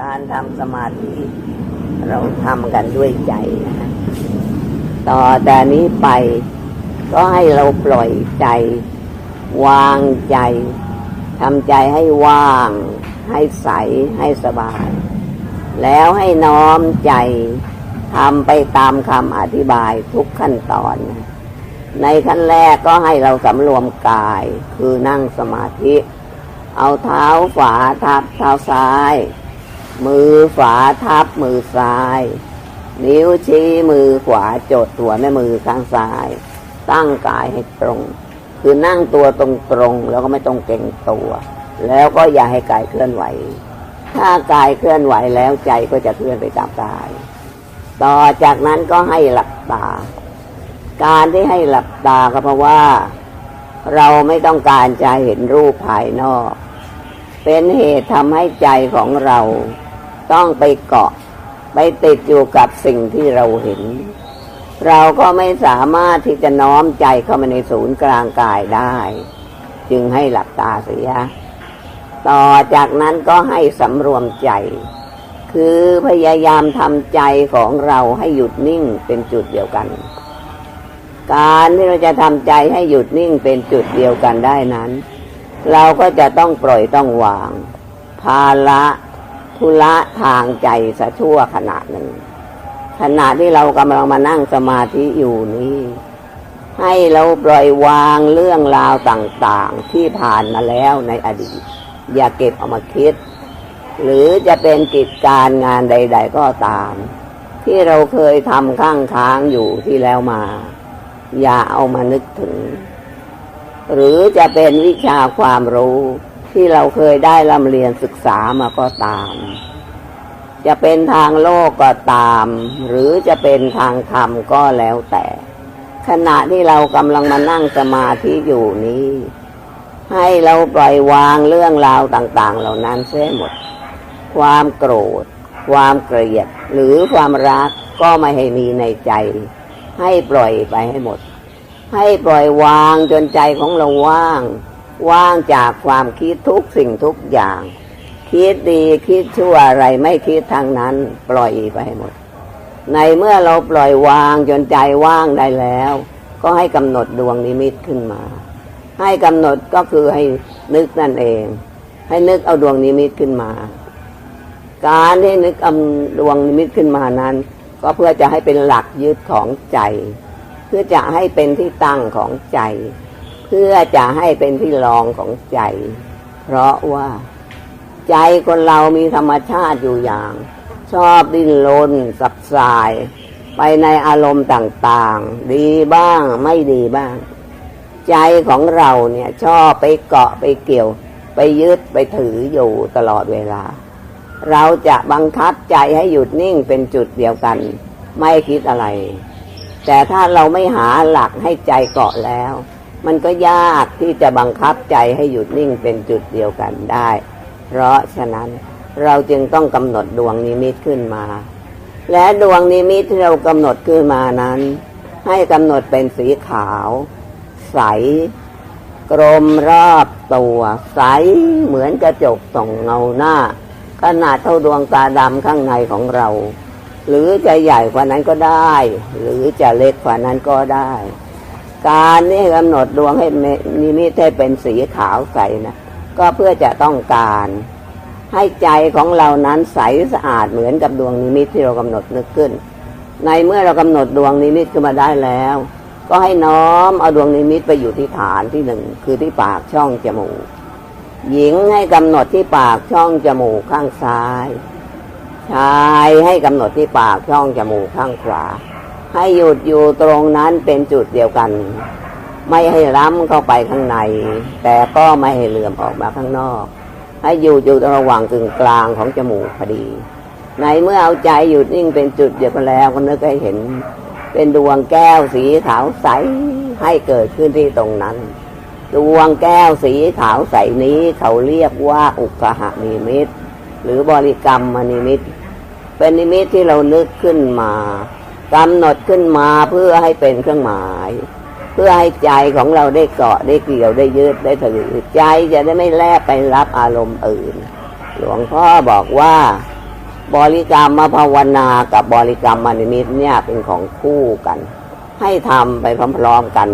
การทำสมาธิ เราทำกันด้วยใจนะฮะต่อแต่นี้ไป ก็ให้เราปล่อยใจ วางใจทำใจให้ว่าง ให้ใสให้สบาย แล้วให้น้อมใจทำไปตามคำอธิบายทุกขั้นตอน ในขั้นแรกก็ให้เราสำรวมกายคือนั่งสมาธิ เอาเท้าฝาทับเท้าซ้าย มือฝาทับมือซ้าย นิ้วชี้มือขวาจดหัวแม่มือข้างซ้าย ตั้งกายให้ตรง คือนั่งตัวตรงๆแล้วก็ไม่ต้องเก่งตัว แล้วก็อย่าให้กายเคลื่อนไหว ถ้ากายเคลื่อนไหวแล้วใจก็จะเคลื่อนไปตามกาย ต่อจากนั้นก็ให้หลับตา การที่ให้หลับตาก็เพราะว่า เราไม่ต้องการจะเห็นรูปภายนอก เป็นเหตุทำให้ใจของเรา ต้องไปเกาะ ไปติดอยู่กับสิ่งที่เราเห็น เราก็ไม่สามารถที่จะน้อมใจเข้ามาในศูนย์กลางกายได้ จึงให้หลับตาเสีย ต่อจากนั้นก็ให้สำรวมใจ คือพยายามทำใจของเราให้หยุดนิ่งเป็นจุดเดียวกัน การที่เราจะทำใจให้หยุดนิ่งเป็นจุดเดียวกันได้นั้น เราก็จะต้องปล่อยต้องวาง ภาระธุระทางใจสะชั่วขณะหนึ่ง ขณะที่เรากำลังมานั่งสมาธิอยู่นี้ ให้เราปล่อยวางเรื่องราวต่างๆ ที่ผ่านมาแล้วในอดีต อย่าเก็บเอามาคิด หรือจะเป็นกิจการงานใด ๆ ก็ตาม ที่เราเคยทำข้างค้างอยู่ที่แล้วมา อย่าเอามานึกถึง หรือจะเป็นวิชาความรู้ที่เราเคยได้ร่ำเรียนศึกษามาก็ตาม จะเป็นทางโลกก็ตาม หรือจะเป็นทางธรรมก็แล้วแต่ ขณะที่เรากำลังมานั่งสมาธิอยู่นี้ ให้เราปล่อยวางเรื่องราวต่างๆ เหล่านั้นเสียหมด ความโกรธ ความเกลียด หรือความรักก็ไม่ให้มีในใจ ให้ปล่อยไปให้หมด ให้ปล่อยวางจนใจของเราว่าง ว่างจากความคิดทุกสิ่งทุกอย่าง คิดดีคิดชั่วอะไรไม่คิดทางนั้น ปล่อยไปให้หมด ในเมื่อเราปล่อยวางจนใจว่างได้แล้ว ก็ให้กำหนดดวงนิมิตขึ้นมา ให้กำหนดก็คือให้นึกนั่นเอง ให้นึกเอาดวงนิมิตขึ้นมา การที่นึกเอาดวงนิมิตขึ้นมานั้น ก็เพื่อจะให้เป็นหลักยึดของใจ พื่อจะให้เป็นที่ตั้งของใจ เพื่อจะให้เป็นที่รองของใจ เพราะว่า ใจคนเรามีธรรมชาติอยู่อย่าง ชอบดิ้นรนสับสาย ไปในอารมณ์ต่างๆ ดีบ้างไม่ดีบ้าง ใจของเราเนี่ยชอบไปเกาะไปเกี่ยว ไปยึดไปถืออยู่ตลอดเวลา เราจะบังคับใจให้หยุดนิ่งเป็นจุดเดียวกัน ไม่คิดอะไร แต่ถ้าเราไม่หาหลักให้ใจเกาะแล้ว มันก็ยากที่จะบังคับใจให้หยุดนิ่งเป็นจุดเดียวกันได้ เพราะฉะนั้นเราจึงต้องกำหนดดวงนิมิตขึ้นมา และดวงนิมิตที่เรากำหนดขึ้นมานั้น ให้กำหนดเป็นสีขาว ใส กลมรอบตัว ใสเหมือนกระจกส่องเงาหน้า ขนาดเท่าดวงตาดำข้างในของเรา หรือจะใหญ่กว่านั้นก็ได้ หรือจะเล็กกว่านั้นก็ได้ การนี่กำหนดดวงให้นิมิตให้เป็นสีขาวใสนะก็เพื่อจะต้องการให้ใจของเรานั้นใสสะอาดเหมือนกับดวงนิมิตที่เรากำหนดนึกขึ้น ในเมื่อเรากำหนดดวงนิมิตขึ้นมาได้แล้ว ก็ให้น้อมเอาดวงนิมิตไปอยู่ที่ฐานที่หนึ่งคือที่ปากช่องจมูก หญิงให้กำหนดที่ปากช่องจมูกข้างซ้าย ชายให้กำหนดที่ปากช่องจมูกข้างขวา ให้หยุดอยู่ตรงนั้นเป็นจุดเดียวกัน ไม่ให้ล้ำเข้าไปข้างใน แต่ก็ไม่ให้เหลื่อมออกมาข้างนอก ให้อยู่อยู่ระหว่างกึ่งกลางของจมูกพอดี ในเมื่อเอาใจหยุดนิ่งเป็นจุดเดียวกันแล้วก็นึกให้เห็น เป็นดวงแก้วสีขาวใสให้เกิดขึ้นที่ตรงนั้นดวงแก้วสีขาวใสนี้เขาเรียกว่าอุกหานิมิต หรือบริกรรมมนิมิต เป็นนิมิตที่เรานึกขึ้นมากำหนดขึ้นมาเพื่อให้เป็นเครื่องหมาย เพื่อให้ใจของเราได้เกาะได้เกี่ยวได้ยึดได้ถือใจจะได้ไม่แลกไปรับอารมณ์อื่น หลวงพ่อบอกว่า บริกรรมมาภาวนากับบริกรรมมานิมิตเนี่ยเป็นของคู่กัน ให้ทำไปพร้อมๆกัน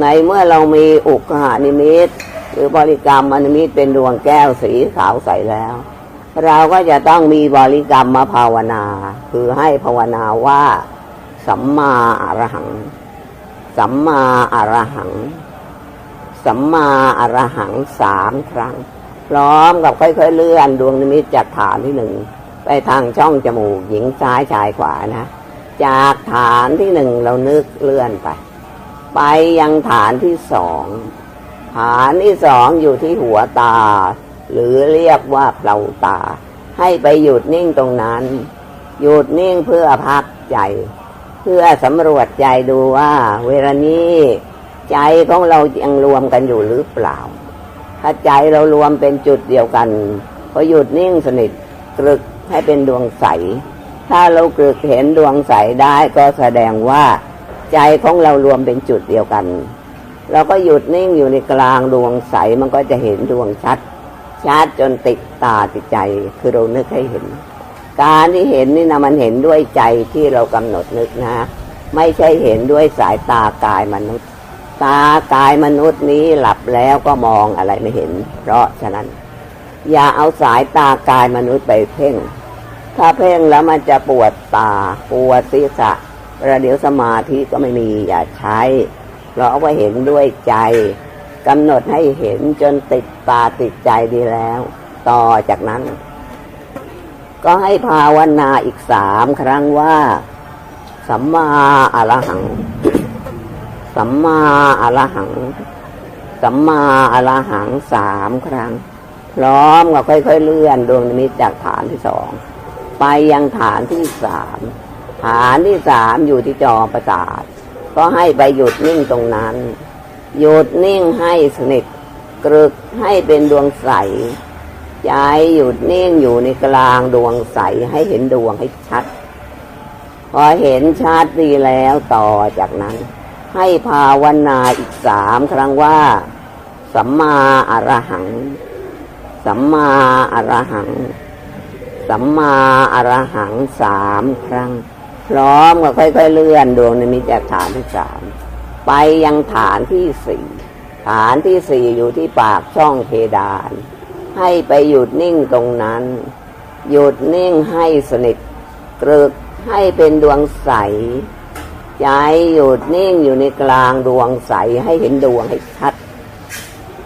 ในเมื่อเรามีอุกหานิมิต หรือบริกรรมมนิมิตเป็นดวงแก้วสีขาวใสแล้ว เราก็จะต้องมีบริกรรมมาภาวนา คือให้ภาวนาว่า สัมมาอรหัง สัมมาอรหัง สัมมาอรหังสามครั้ง พร้อมกับค่อย ๆ เลื่อนดวงนิมิตจากฐานที่หนึ่งไปทางช่องจมูกหญิงซ้ายชายขวานะ จากฐานที่หนึ่งเรานึกเลื่อนไป ไปยังฐานที่สองฐานที่สองอยู่ที่หัวตา หรือเรียกว่าเปล่าตา ให้ไปหยุดนิ่งตรงนั้น หยุดนิ่งเพื่อพักใจ เพื่อสำรวจใจดูว่า เวลานี้ใจของเรายังรวมกันอยู่หรือเปล่า ถ้าใจเรารวมเป็นจุดเดียวกันพอหยุดนิ่งสนิทตรึกให้เป็นดวงใส ถ้าเรากรึกเห็นดวงใสได้ก็แสดงว่า ใจของเรารวมเป็นจุดเดียวกัน เราก็หยุดนิ่งอยู่ในกลางดวงใสมันก็จะเห็นดวงชัด ชัดจนติดตาติดใจคือเรานึกให้เห็น การที่เห็นนี่นะมันเห็นด้วยใจที่เรากำหนดนึกนะ ไม่ใช่เห็นด้วยสายตากายมนุษย์ ตากายมนุษย์นี้หลับแล้วก็มองอะไรไม่เห็น เพราะฉะนั้น อย่าเอาสายตากายมนุษย์ไปเพ่ง ถ้าเพ่งแล้วมันจะปวดตาปวดศีรษะประเดี๋ยวสมาธิก็ไม่มีอย่าใช้ เราเอาไว้เห็นด้วยใจ กำหนดให้เห็นจนติดตาติดใจดีแล้ว ต่อจากนั้น ก็ให้ภาวนาอีกสามครั้งว่าสัมมาอรหัง สัมมาอรหัง สัมมาอรหังสามครั้ง พร้อมกับค่อยๆเลื่อนดวงนิมิตจากฐานที่สอง ไปยังฐานที่สาม ฐานที่สามอยู่ที่จอประสาท ก็ให้ไปหยุดนิ่งตรงนั้น หยุดนิ่งให้สนิทกรึกให้เป็นดวงใสใจหยุดนิ่งอยู่ในกลางดวงใสให้เห็นดวงให้ชัด พอเห็นชัดดีแล้วต่อจากนั้น ให้ภาวนาอีกสามครั้งว่า สัมมาอรหัง สัมมาอรหัง สัมมาอรหังสามครั้ง พร้อมก็ค่อย ๆ เลื่อนดวงนิมิตจากฐานที่สาม ไปยังฐานที่สี่ฐานที่สี่อยู่ที่ปากช่องเพดาน ให้ไปหยุดนิ่งตรงนั้น หยุดนิ่งให้สนิทกรึกให้เป็นดวงใส ใจหยุดนิ่งอยู่ในกลางดวงใสให้เห็นดวงให้ชัด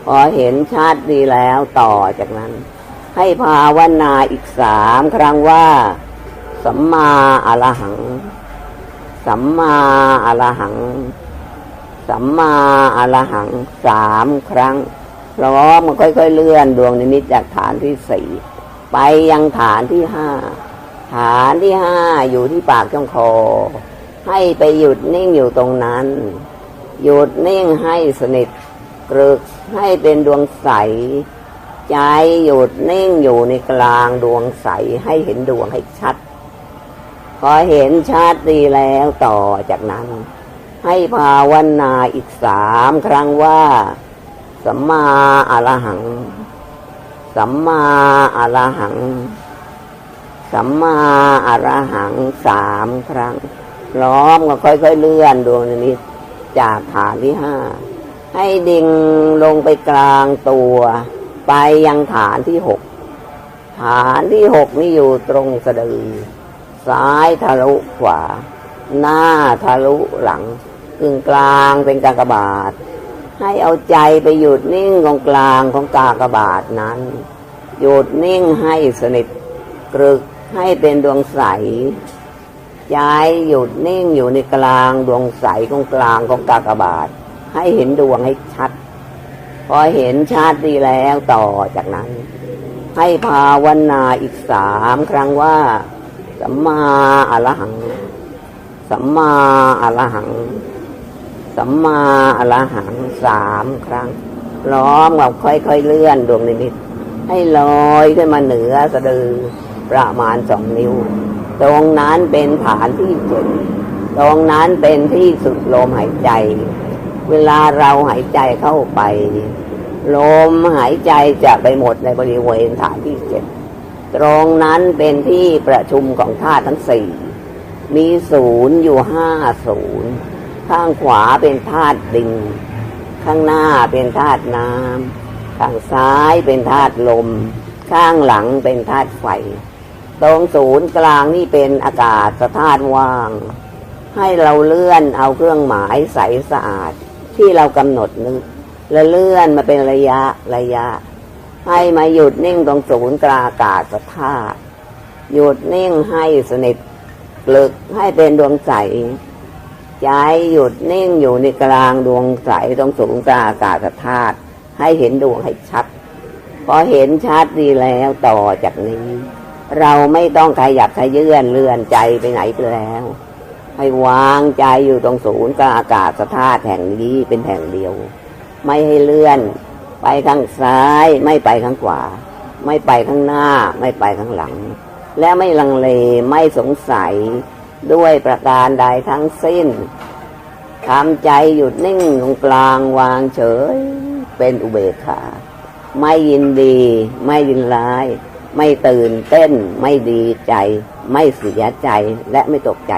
พอเห็นชัดดีแล้วต่อจากนั้น ให้ภาวนาอีกสามครั้งว่า สัมมาอรหัง สัมมาอรหัง สัมมาอรหังสามครั้งพร้อมมันค่อยๆเลื่อนดวงนิมิตจากฐานที่สี่ไปยังฐานที่ห้าฐานที่ห้าอยู่ที่ปากช่องคอ ให้ไปหยุดนิ่งอยู่ตรงนั้น หยุดนิ่งให้สนิทกรึกให้เป็นดวงใส ใจหยุดนิ่งอยู่ในกลางดวงใสให้เห็นดวงให้ชัด พอเห็นชัดดีแล้วต่อจากนั้น ให้ภาวนาอีกสามครั้งว่า สัมมาอรหัง สัมมาอรหัง สัมมาอรหังสามครั้งพร้อมก็ค่อยๆเลื่อนดวงนิมิตจากฐานที่ห้าให้ดิ่งลงไปกลางตัว ไปยังฐานที่หกฐานที่หกนี่อยู่ตรงสะดือ ซ้ายทะลุขวา หน้าทะลุหลัง กึ่งกลางเป็นกากบาท ให้เอาใจไปหยุดนิ่งตรงกลางของกากบาทนั้น หยุดนิ่งให้สนิทกรึกให้เป็นดวงใสใจหยุดนิ่งอยู่ในกลางดวงใสของกลางของกากบาท ให้เห็นดวงให้ชัด พอเห็นชัดดีแล้วต่อจากนั้น ให้ภาวนาอีกสามครั้งว่า สัมมาอรหัง สัมมาอรหัง สัมมาอรหังสามครั้ง ล้อมกับค่อยๆเลื่อนดวงนิมิต ให้ลอยขึ้นมาเหนือสะดือประมาณสองนิ้ว ตรงนั้นเป็นฐานที่เจ็ดตรงนั้นเป็นที่สุดลมหายใจ เวลาเราหายใจเข้าไป ลมหายใจจะไปหมดในบริเวณฐานที่เจ็ดตรงนั้นเป็นที่ประชุมของธาตุทั้งสี่ มีศูนย์อยู่ห้าศูนย์ ข้างขวาเป็นธาตุดิน ข้างหน้าเป็นธาตุน้ำข้างซ้ายเป็นธาตุลม ข้างหลังเป็นธาตุไฟ ตรงศูนย์กลางนี่เป็นอากาศธาตุว่าง ให้เราเลื่อนเอาเครื่องหมายใสสะอาด ที่เรากำหนดนึกและเลื่อนมาเป็นระยะระยะ ให้มาหยุดนิ่งตรงศูนย์กลางอากาศธาตุหยุดนิ่งให้สนิทกลึกให้เป็นดวงใส ใจหยุดนิ่งอยู่ในกลางดวงใสตรงศูนย์กลางอากาศธาตุให้เห็นดวงให้ชัด พอเห็นชัดดีแล้วต่อจากนี้ เราไม่ต้องขยับขยื่นเลื่อนใจไปไหนไปแล้ว ให้วางใจอยู่ตรงศูนย์กลางอากาศธาตุแห่งนี้เป็นแห่งเดียว ไม่ให้เลื่อน ไปข้างซ้ายไม่ไปข้างขวา ไม่ไปข้างหน้า ไม่ไปข้างหลัง และไม่ลังเลไม่สงสัย ด้วยประการใดทั้งสิ้นทำใจหยุดนิ่งตรงกลางวางเฉย เป็นอุเบกขา ไม่ยินดี ไม่ยินร้าย ไม่ตื่นเต้น ไม่ดีใจ ไม่เสียใจและไม่ตกใจ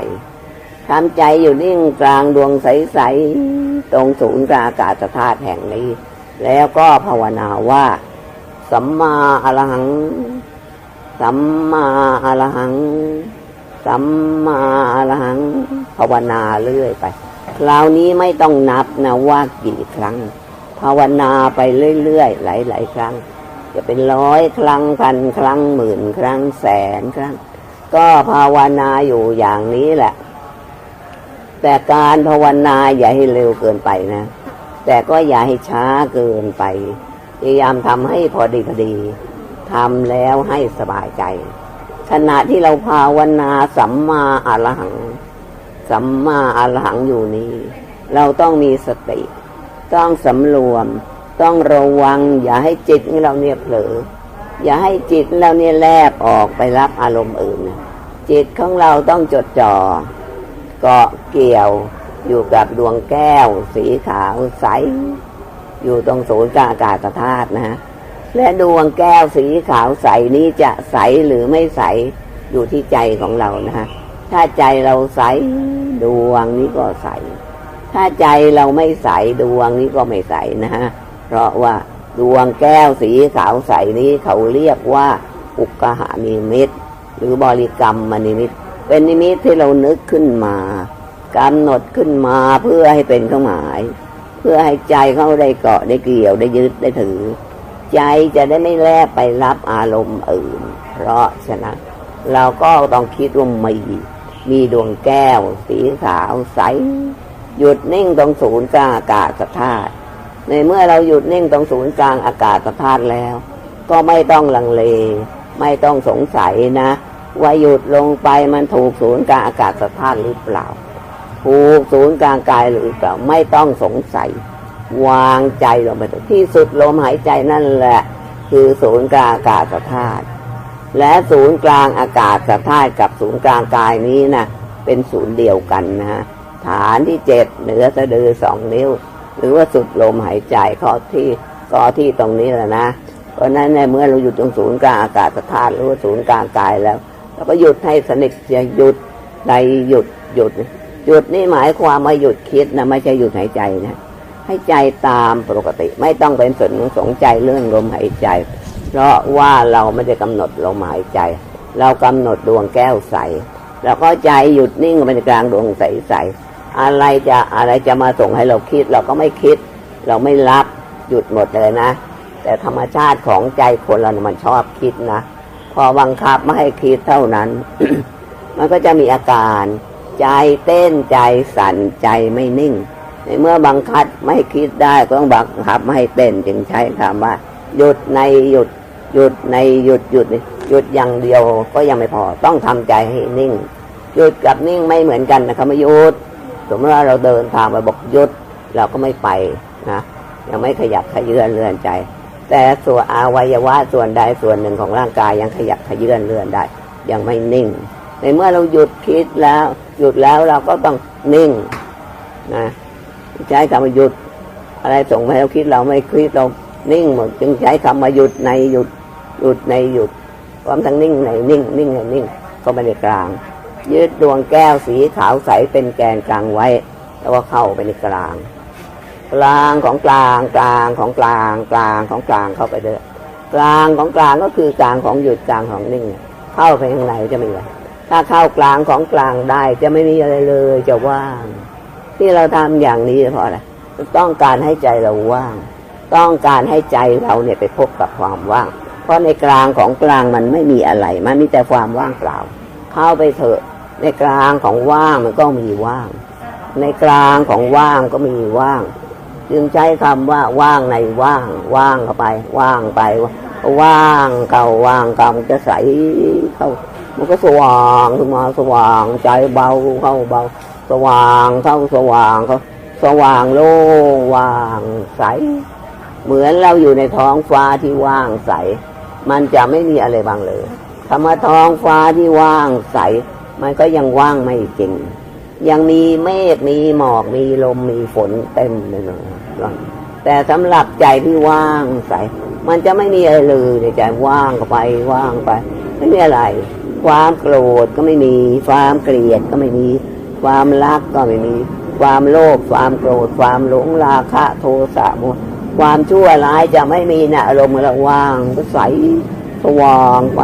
ทำใจอยู่นิ่งกลางดวงใส ๆ ตรงศูนย์กลางอากาศธาตุแห่งนี้ แล้วก็ภาวนาว่า สัมมาอรหัง สัมมาอรหัง สัมมาอรหังภาวนาเรื่อยไป คราวนี้ไม่ต้องนับนะว่ากี่ครั้ง ภาวนาไปเรื่อยๆ หลายๆครั้ง จะเป็นร้อยครั้งพันครั้งหมื่นครั้งแสนครั้ง ก็ภาวนาอยู่อย่างนี้แหละ แต่การภาวนาอย่าให้เร็วเกินไปนะ แต่ก็อย่าให้ช้าเกินไป พยายามทำให้พอดีพอดีทำแล้วให้สบายใจ ขณะที่เราภาวนาสัมมาอรหัง สัมมาอรหังอยู่นี้ เราต้องมีสติ ต้องสำรวม ต้องระวัง อย่าให้จิตของเราเนี่ยเผลอ อย่าให้จิตเราเนี่ยแลบออกไปรับอารมณ์อื่น จิตของเราต้องจดจ่อเกาะเกี่ยวอยู่กับดวงแก้ว สีขาวใส อยู่ตรงศูนย์กลางอากาศธาตุนะฮะ และดวงแก้วสีขาวใสนี้จะใสหรือไม่ใสอยู่ที่ใจของเรานะฮะถ้าใจเราใสดวงนี้ก็ใส ถ้าใจเราไม่ใสดวงนี้ก็ไม่ใสนะฮะเพราะว่าดวงแก้วสีขาวใสนี้เขาเรียกว่าอุกหานิมิต หรือบริกรรมมนิมิต เป็นนิมิตที่เรานึกขึ้นมากำหนดขึ้นมาเพื่อให้เป็นเครื่องหมาย เพื่อให้ใจเขาได้เกาะได้เกี่ยวได้ยึดได้ถือ ใจจะได้ไม่แลบไปรับอารมณ์อื่น เพราะฉะนั้นเราก็ต้องคิดว่ามีมีดวงแก้ว สีขาวใส หยุดนิ่งตรงศูนย์กลางอากาศธาตุในเมื่อเราหยุดนิ่งตรงศูนย์กลางอากาศธาตุแล้ว ก็ไม่ต้องลังเล ไม่ต้องสงสัยนะ ว่าหยุดลงไปมันถูกศูนย์กลางอากาศธาตุหรือเปล่าถูกศูนย์กลางกายหรือเปล่าไม่ต้องสงสัย วางใจลงไปที่สุดลมหายใจนั่นแหละ คือศูนย์กลางอากาศธาตุและศูนย์กลางอากาศธาตุกับศูนย์กลางกายนี้นะเป็นศูนย์เดียวกันนะฮะฐานที่เจ็ดเหนือสะดือสองนิ้ว หรือว่าสุดลมหายใจข้อที่ข้อที่ตรงนี้แหละนะเพราะฉะนั้นในเมื่อเราอยู่ตรงศูนย์กลางอากาศธาตุหรือว่าศูนย์กลางกายแล้วเราก็หยุดให้สนิทจะหยุดใดหยุดหยุดหยุดนี่หมายความว่าหยุดคิดนะไม่ใช่หยุดหายใจนะ ให้ใจตามปกติ ไม่ต้องเป็นสนสงใจเรื่องลมหายใจ เพราะว่าเราไม่ได้กำหนดลมหายใจ เรากำหนดดวงแก้วใส แล้วก็ใจหยุดนิ่งไปในกลางดวงใสใสอะไรจะอะไรจะมาส่งให้เราคิด เราก็ไม่คิด เราไม่รับหยุดหมดเลยนะ แต่ธรรมชาติของใจคนเรามันชอบคิดนะ พอบังคับไม่ให้คิดเท่านั้น มันก็จะมีอาการ ใจเต้นใจสั่นใจไม่นิ่ง ในเมื่อบังคับไม่คิดได้ก็ต้องบังคับไม่ให้เต้นจึงใช้คำว่าหยุดในหยุดหยุดในหยุดหยุดหยุดอย่างเดียวก็ยังไม่พอต้องทำใจให้นิ่ง หยุดกับนิ่งไม่เหมือนกันนะครับไม่หยุดสมมติว่าเราเดินทางไปบอกหยุดเราก็ไม่ไปนะยังไม่ขยับขยื่นเลื่อนใจ แต่ส่วนอวัยวะส่วนใดส่วนหนึ่งของร่างกายยังขยับขยื่นเลื่อนได้ ยังไม่นิ่ง ในเมื่อเราหยุดคิดแล้ว หยุดแล้วเราก็ต้องนิ่งนะ ใช้คำว่าหยุด อะไรส่งมาให้เราคิดเราไม่คิดเรานิ่งหมดจึงใช้คำว่าหยุดในหยุดหยุดในหยุดพร้อมทั้งนิ่งในนิ่ง นิ่งในนิ่งเข้าไปในกลางยึดดวงแก้วสีขาวใสเป็นแกนกลางไว้ แล้วก็เข้าไปในกลาง กลางของกลางกลางของกลางกลางของกลางเข้าไปเด้อกลางของกลางก็คือกลางของหยุดกลางของนิ่ง เข้าไปข้างในจะมีอะไรถ้าเข้ากลางของกลางได้จะไม่มีอะไรเลยจะว่าง ที่เราทำอย่างนี้เพราะอะไรต้องการให้ใจเราว่าง ต้องการให้ใจเราเนี่ยไปพบกับความว่าง เพราะในกลางของกลางมันไม่มีอะไร มันมีแต่ความว่างเปล่า เข้าไปเถอะ ในกลางของว่างมันก็มีว่าง ในกลางของว่างก็มีว่าง จึงใช้คำว่าว่างในว่าง ว่างเข้าไป ว่างไป ว่างเก่าว่างเก่ามันจะใสเข้า มันก็สว่างขึ้นมาสว่างใจเบาเข้าเบา สว่างเข้าสว่างเขาสว่างโล่งว่างใส เหมือนเราอยู่ในท้องฟ้าที่ว่างใส มันจะไม่มีอะไรบางเลยคำว่าท้องฟ้าที่ว่างใส มันก็ยังว่างไม่จริง ยังมีเมฆมีหมอกมีลมมีฝนเต็มเลยนะแต่สำหรับใจที่ว่างใส มันจะไม่มีอะไรเลยในใจว่างไปว่างไป ไม่มีอะไร ความโกรธก็ไม่มีความเกลียดก็ไม่มี ความรักก็ไม่มี ความโลภความโกรธ ความหลงราคะโทสะโมความชั่วร้ายจะไม่มีนะอารมณ์เราว่างก็ใสสว่างไป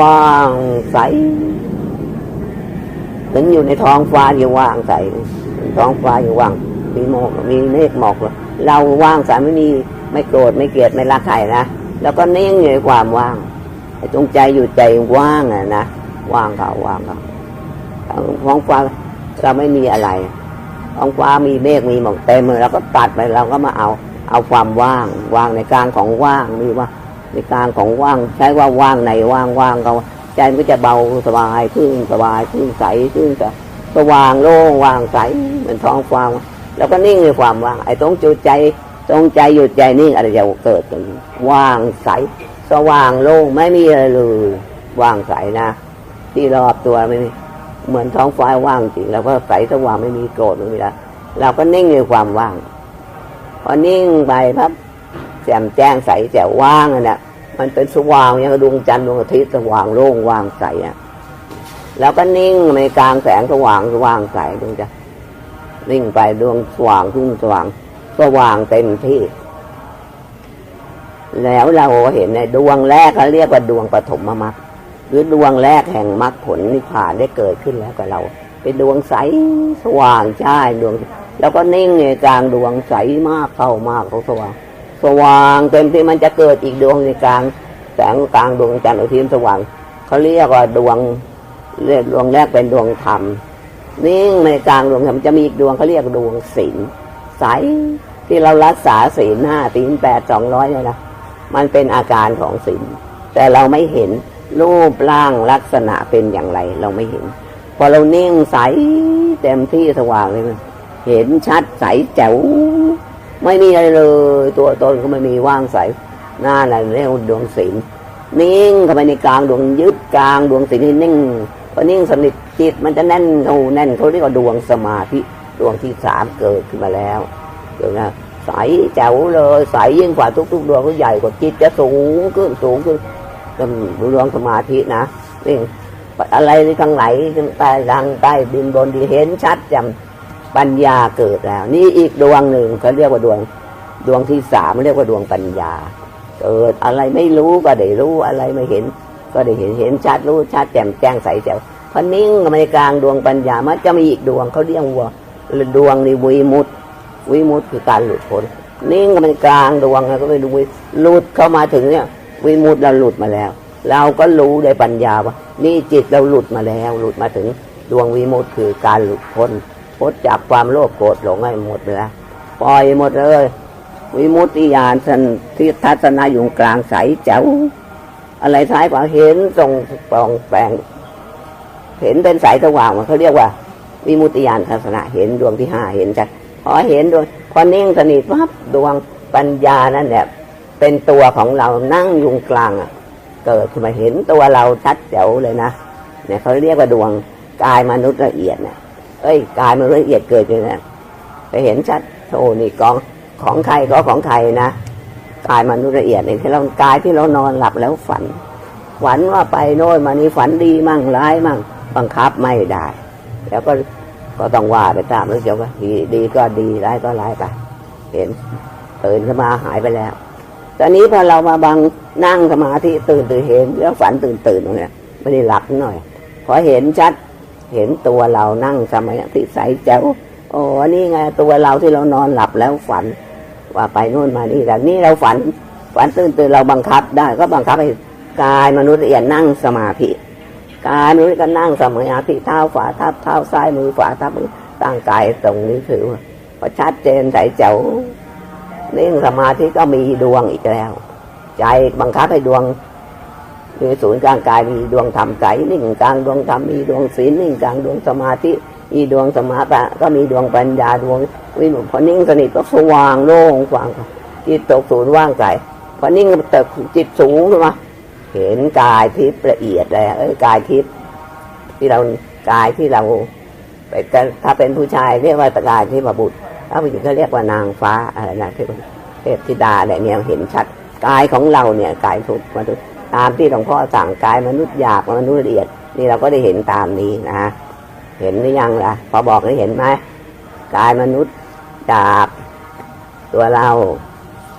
ว่างใสเหมือนอยู่ในท้องฟ้าอยู่ว่างใสท้องฟ้าอยู่ว่าง มีหมอกมีเมฆหมอกเราว่างใสไม่มีไม่โกรธไม่เกลียดไม่รักใครนะแล้วก็นิ่งอยู่ในความว่างไอ้ตรงใจอยู่ใจว่างอะนะว่างเขาว่างเขาท้องฟ้า เราไม่มีอะไรท้องฟ้ามีเมฆมีหมอกเต็มเลยเราก็ตัดไปเราก็มาเอาเอาความว่างว่างในกลางของว่างมีว่าในกลางของว่าง ใช้ว่าว่างในว่างว่างก็ใจมันก็จะเบาสบายขึ้นสบายขึ้นใสขึ้นจะสว่างโล่งว่างใสเหมือนท้องฟ้าแล้วก็นิ่งในความว่าง ไอ้ตรงจุดใจตรงใจหยุดใจนิ่งอะไรจะเกิดขึ้นว่างใส สว่างโล่งไม่มีอะไรเลยว่างใสนะ ที่รอบตัวไม่มี เหมือนท้องฟ้าว่างจริงแล้วก็ใสสว่างไม่มีโกรธไม่มีอะเราก็นิ่งในความว่าง พอนิ่งไปพับแจ่มแจ้งใสแจ๋วว่างอะนะมันเป็นสว่างอย่างดวงจันทร์ดวงอาทิตย์สว่างโล่งว่างใสอะแล้วก็นิ่งในกลางแสงสว่างสว่างใสดวงจันทร์นิ่งไปดวงสว่างทุ่งสว่างสว่างเต็มที่ แล้วเราเห็นในดวงแรกเขาเรียกว่าดวงปฐมมรรค หรือดวงแรกแห่งมรรคผลนิพพานได้เกิดขึ้นแล้วกับเรา เป็นดวงใสสว่างใช่ดวง แล้วก็นิ่งในกลางดวงใสมากเข้ามากสว่าง สว่างเต็มที่มันจะเกิดอีกดวงในกลางแสงกลางดวงจันทร์อาทิตย์สว่างเขาเรียกว่าดวงเรียกดวงแรกเป็นดวงธรรมนิ่งในกลางดวงธรรมจะมีอีกดวงเขาเรียกดวงศีลใสที่เรารักษาศีลห้าศีลแปดสองร้อยเนี่ยนะมันเป็นอาการของศีลแต่เราไม่เห็น รูปร่างลักษณะเป็นอย่างไร เราไม่เห็น พอเรานิ่งใสเต็มที่สว่างเลยมันเห็นชัดใสแจ๋วไม่มีอะไรเลย ตัวตนก็ไม่มีว่างใสหน้าอะไรเรียกว่าดวงศีลนิ่งเข้าไปในกลางดวงยึดกลางดวงศีลให้นิ่งพอนิ่งสนิทจิตมันจะแน่นโอ้แน่นเขาเรียกว่าดวงสมาธิดวงที่สามเกิดขึ้นมาแล้วเดี๋ยวนะใสแจ๋วเลยใสยิ่งกว่าทุกๆดวงก็ใหญ่กว่าจิตจะสูงขึ้นสูงขึ้น เป็นดวงสมาธินะนี่อะไรที่ข้างไหนข้งใต้ดังใต้ดินบนดีเห็นชัดจำปัญญาเกิดแล้ว นี่อีกดวงหนึ่งเขาเรียกว่าดวงดวงที่สามเรียกว่าดวงปัญญา เกิดอะไรไม่รู้ก็ได้รู้อะไรไม่เห็น ก็ได้เห็นเห็นชัดรู้ชัดแจ่มแจ้งใสแจ๋วพอนิ่งมาในกลางดวงปัญญามันจะมีอีกดวงเขาเรียกว่าดวงในวิมุตวิมุตคือการหลุดพ้นนิ่งมาในกลางดวงก็ไปดูหลุดเข้ามาถึงเนี่ย วิมุตติเราหลุดมาแล้ว เราก็รู้ได้ปัญญาว่า นี่จิตเราหลุดมาแล้ว หลุดมาถึงดวงวิมุตติคือการหลุดพ้นพ้นจากความโลภโกรธหลงให้หมดเลยปล่อยหมดเลย วิมุตติญาณสันที่ทัศนาอยู่กลางใสแจ๋วอะไรท้ายกว่าเห็นตรงปองแปลง เห็นเป็นสายสว่างมันเขาเรียกว่า วิมุตติญาณทัศนะเห็นดวงที่ห้าเห็นจัดพอเห็นดวงพอนิ่งสนิทปั๊บดวงปัญญานั่นแหละ เป็นตัวของเรานั่งอยุงกลางอะเกิดขึ้นมาเห็นตัวเราชัดแจ๋วเลยนะเนี่ยเขาเรียกว่าดวงกายมนุษย์ละเอียดเนี่ยเอ้ยกายมนุษย์ละเอียดเกิดอยู่นี่ยไปเห็นชัดโอ้นี่กองของใครก็ของใครนะกายมนุษย์ละเอียดเนี่ยที่เรากายที่เรานอนหลับแล้วฝันฝันว่าไปโน่นมานี่ฝันดีมั่งร้ายมั่งบังคับไม่ได้ แล้วก็ก็ต้องว่าไปตามแล้วเจ้าว่าดีดีก็ดีร้ายก็ร้ายไป เห็นตื่นขึ้นมาหายไปแล้ว ตอนนี้พอเรามาบังนั่งสมาธิตื่นตื่นเห็นแล้วฝันตื่นตื่นตรงเนี้ยไม่ได้หลับหน่อยพอเห็นชัดเห็นตัวเรานั่งสมาธิใสแจ๋วโอ้นี่ไงตัวเราที่เรานอนหลับแล้วฝัน ว่าไปโน่นมานี่แต่นี่เราฝันฝันตื่นตื่นเราบังคับได้ก็บังคับให้กายมนุษย์ละเอียดนั่งสมาธิกายมนุษย์ก็นั่งสมาธิเท้าขวาทับเท้าซ้ายมือขวาทับมือตั้งกายตรงนี้ถือว่าพอชัดเจนใสแจ๋ว นิ่งสมาธิก็มีดวงอีกแล้ว ใจบังคับให้ดวงมีศูนย์กลางกายมีดวงธรรมใจนิ่งกลางดวงธรรมมีดวงศีลนิ่งกลางดวงสมาธิมีดวงสมาธิก็มีดวงปัญญาดวงวิมุตพอนิ่งสนิทก็สว่างโล่งกว้างจิตตกศูนย์ว่างไกลพอนิ่งเติบจิตสูงขึ้นมาเห็นกายทิพย์ละเอียดเลยเอ้ยกายทิพย์ที่เรากายที่เราไปถ้าเป็นผู้ชายเรียกว่ากายที่มาบุตร ถ้าผู้หญิงก็เรียกว่านางฟ้าอะไรนะเทพธิดาอะไรเนี่ยเห็นชัดกายของเราเนี่ยกายทุกมนุษย์ตามที่หลวงพ่อสั่งกายมนุษย์หยาบมนุษย์ละเอียด นี่เราก็ได้เห็นตามนี้นะเห็นหรือยังล่ะ พอบอกได้เห็นไหมกายมนุษย์หยาบตัวเรา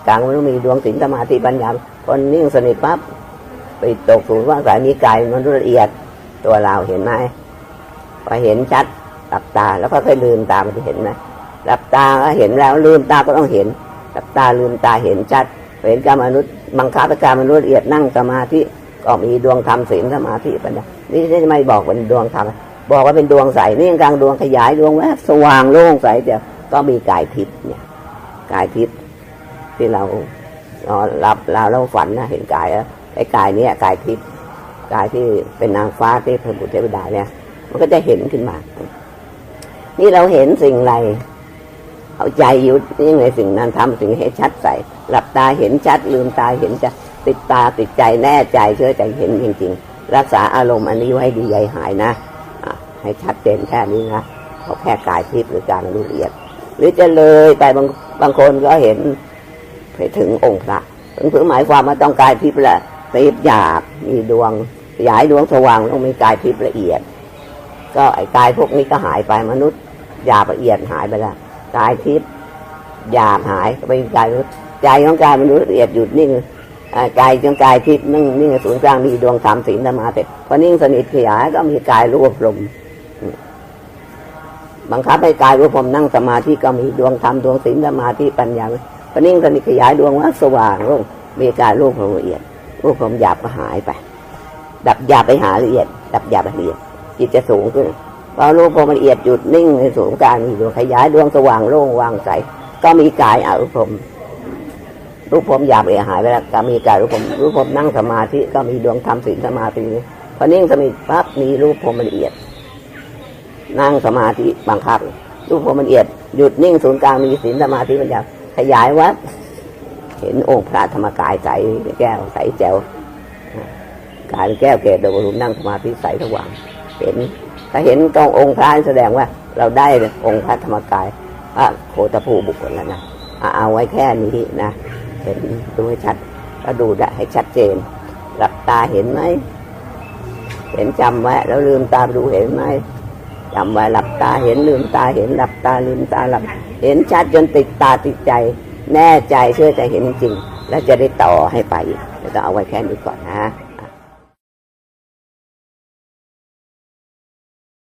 กลางมนุษย์มีดวงสินสมาธิปัญญาคนนิ่งสนิทปั๊บไปตกสู่ว่างสายมีกายมนุษย์ละเอียด ตัวเราเห็นไหมพอเห็นชัดหลับตาแล้วก็ค่อยลืมตามันจะเห็นไหม หลับตาก็เห็นแล้วลืมตาก็ต้องเห็นหลับตาลืมตาเห็นชัดเห็นการมนุษย์บังคับการมนุษย์ละเอียดนั่งสมาธิก็มีดวงธรรมศีลสมาธิปัญญานี่ไม่บอกเป็นดวงธรรมบอกว่าเป็นดวงใสนี่กลางดวงขยายดวงแวบสว่างโล่งใสเดียวก็มีกายทิพย์เนี่ยกายทิพย์ที่เรานอนหลับเราเราฝันนะเห็นกายแล้วไอ้กายเนี้ยกายทิพย์กายที่เป็นนางฟ้าที่พระบุตรเทวดาเนี่ย มันก็จะเห็นขึ้นมา นี่เราเห็นสิ่งไร เอาใจอยู่นี่ไงสิ่งนั้นทำสิ่งให้ชัดใสหลับตาเห็นชัดลืมตาเห็นจะติดตาติดใจแน่ใจเชื่อใจเห็นจริง ๆ รักษาอารมณ์อันนี้ไว้ดีใหญ่หายนะให้ชัดเจนแค่นี้นะเขาแค่กายทิพย์หรือการรู้ละเอียด หรือจะเลยไปบางบางคนก็เห็นไปถึงองค์พระถึงหมายความว่าต้องกายทิพย์ละทิพย์หยาบมีดวงขยายดวงสว่างต้องมีกายทิพย์ละเอียด ก็ไอ้กายพวกนี้ก็หายไปมนุษย์หยาบละเอียดหายไปแล้ว กายทิพย์หยาบหายไปกายมนุษย์ใจของกายมันุษย์ละเอียดหยุดนิ่งอ่ากายของกายทิพย์นิ่งนิ่งศูนย์กลางมีดวงธรรมศีลธรรมาแต่พอนิ่งสนิทขยายก็มีกายรวบรวมบังคับให้กายรวบรวมนั่งสมาธิก็มีดวงธรรมดวงศีลสมาธิปัญญาพอนิ่งสนิทขยายดวงว่าสว่างโล่งมีกายรวบรวมละเอียดรวบรวมหยาบก็หายไป ดับหยาบไปหาละเอียด ดับหยาบไปละเอียดจิตจะสูงขึ้น พอรู้พอมันละเอียดหยุดนิ่งในสูงกลางมีดวงขยายดวงสว่างโล่งวางใสก็มีกายอรูปพรมรูปพรมหยาบเอียหายไปแล้วก็มีกายรูปพรมรูปพรมนั่งสมาธิก็มีดวงธรรมศีลสมาธิพอนิ่งสมิทปั๊บมีรูปพรมละเอียด นั่งสมาธิบังคับ รูปพรมละเอียดหยุดนิ่งศูนย์กลางมีศีลสมาธิปัญญาขยายวัดเห็นองค์พระธรรมกายใสแก้วใสแจ๋วกายแก้วเกศโดยรวมนั่งสมาธิใสสว่างเห็น ถ้าเห็นกององค์พระแสดงว่า เราได้องค์พระธรรมกายพระโคตภูบุคคลแล้วนะเอาไว้แค่นี้นะเห็นดูให้ชัดก็ดูได้ให้ชัดเจน หลับตาเห็นไหมเห็นจำไว้แล้วลืมตาดูเห็นไหมจำไว้หลับตาเห็นลืมตาเห็นหลับตาลืมตาหลับ เห็นชัดจนติดตาติดใจ แน่ใจเชื่อใจเห็นจริง แล้วจะได้ต่อให้ไปอีกแล้วเอาไว้แค่นี้ก่อนนะ